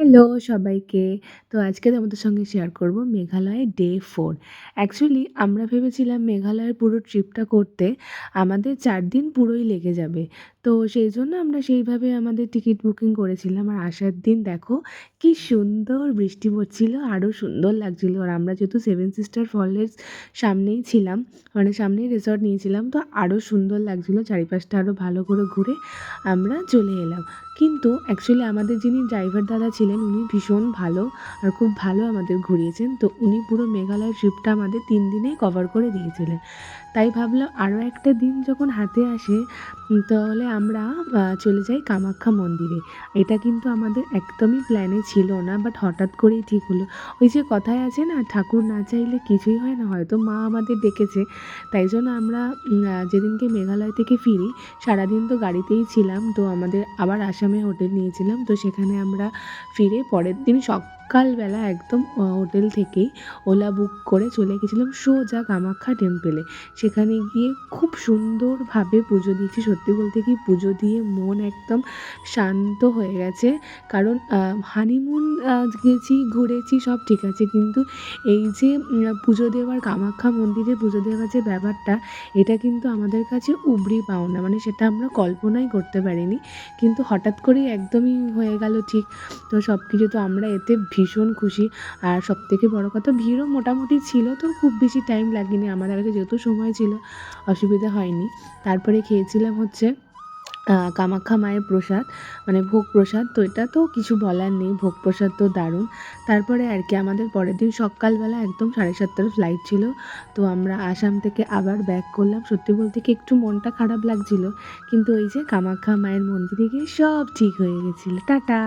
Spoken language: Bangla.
হ্যালো সবাইকে। তো আজকে তোমাদের সঙ্গে শেয়ার করব মেঘালয়ের ডে ফোর অ্যাকচুয়ালি আমরা ভেবেছিলাম মেঘালয়ের পুরো ট্রিপটা করতে আমাদের চার দিন পুরোই লেগে যাবে। তো সেই জন্য আমরা সেইভাবে আমাদের টিকিট বুকিং করেছিলাম। আর আসার দিন দেখো কি সুন্দর বৃষ্টি পড়ছিল, আরও সুন্দর লাগছিল। আর আমরা যেহেতু সেভেন সিস্টার ফলের সামনেই ছিলাম, মানে সামনেই রিসর্ট নিয়েছিলাম তো আরও সুন্দর লাগছিল। চারিপাশটা আরও ভালো করে ঘুরে আমরা চলে এলাম। কিন্তু অ্যাকচুয়ালি আমাদের যিনি ড্রাইভার দাদা ছিলেন উনি ভীষণ ভালো আর খুব ভালো আমাদের ঘুরিয়েছেন। তো উনি পুরো মেঘালয় ট্রিপটা আমাদের তিন দিনেই কভার করে দিয়েছিলেন। তাই ভাবলাম আরও একটা দিন যখন হাতে আসে, তাহলে আমরা চলে যাই কামাখ্যা মন্দিরে। এটা কিন্তু আমাদের একদমই প্ল্যানে ছিল না বাট হঠাৎ করেই ঠিক হলো। ওই যে কথায় আছে না, ঠাকুর না চাইলে কিছুই হয় না। হয়তো মা আমাদের ডেকেছে তাই জন্য আমরা যেদিনকে মেঘালয় থেকে ফিরি, সারাদিন তো গাড়িতেই ছিলাম। তো আমাদের আবার আসামে হোটেল নিয়েছিলাম। তো সেখানে আমরা ফিরে পরের দিন সকালবেলা একদম হোটেল থেকেই ওলা বুক করে চলে গেছিলাম সোজা কামাখ্যা টেম্পেলে। সেখানে গিয়ে খুব সুন্দরভাবে পুজো দিয়েছি। সত্যি বলতে কি পুজো দিয়ে মন একদম শান্ত হয়ে গেছে। কারণ হানিমুন গেছি, ঘুরেছি, সব ঠিক আছে। কিন্তু এই যে পুজো দেওয়ার, কামাখ্যা মন্দিরে পুজো দেওয়ার যে ব্যাপারটা, এটা কিন্তু আমাদের কাছে উপরি পাওনা। মানে সেটা আমরা কল্পনাই করতে পারিনি। কিন্তু হঠাৎ করেই একদমই হয়ে গেল ঠিক। তো সব কিছু তো আমরা এতে ভীষণ খুশি। আর সব থেকে বড়ো কথা, ভিড়ও মোটামুটি ছিল, তো খুব বেশি টাইম লাগেনি। আমাদের কাছে যেহেতু সময় ছিল, অসুবিধা হয়নি। তারপরে খেয়েছিলাম হচ্ছে কামাখ্যা মায়ের প্রসাদ মানে ভোগ প্রসাদ। তো এটা তো কিছু বলার নেই, ভোগ প্রসাদ তো দারুণ। তারপরে আর কি, আমাদের পরের দিন সকালবেলা একদম সাড়ে সাতটার ফ্লাইট ছিল। তো আমরা আসাম থেকে আবার ব্যাক করলাম। সত্যি বলতে কি একটু মনটা খারাপ লাগছিল। কিন্তু ওই যে কামাখ্যা মায়ের মন্দিরে গিয়ে সব ঠিক হয়ে গেছিল। টাটা!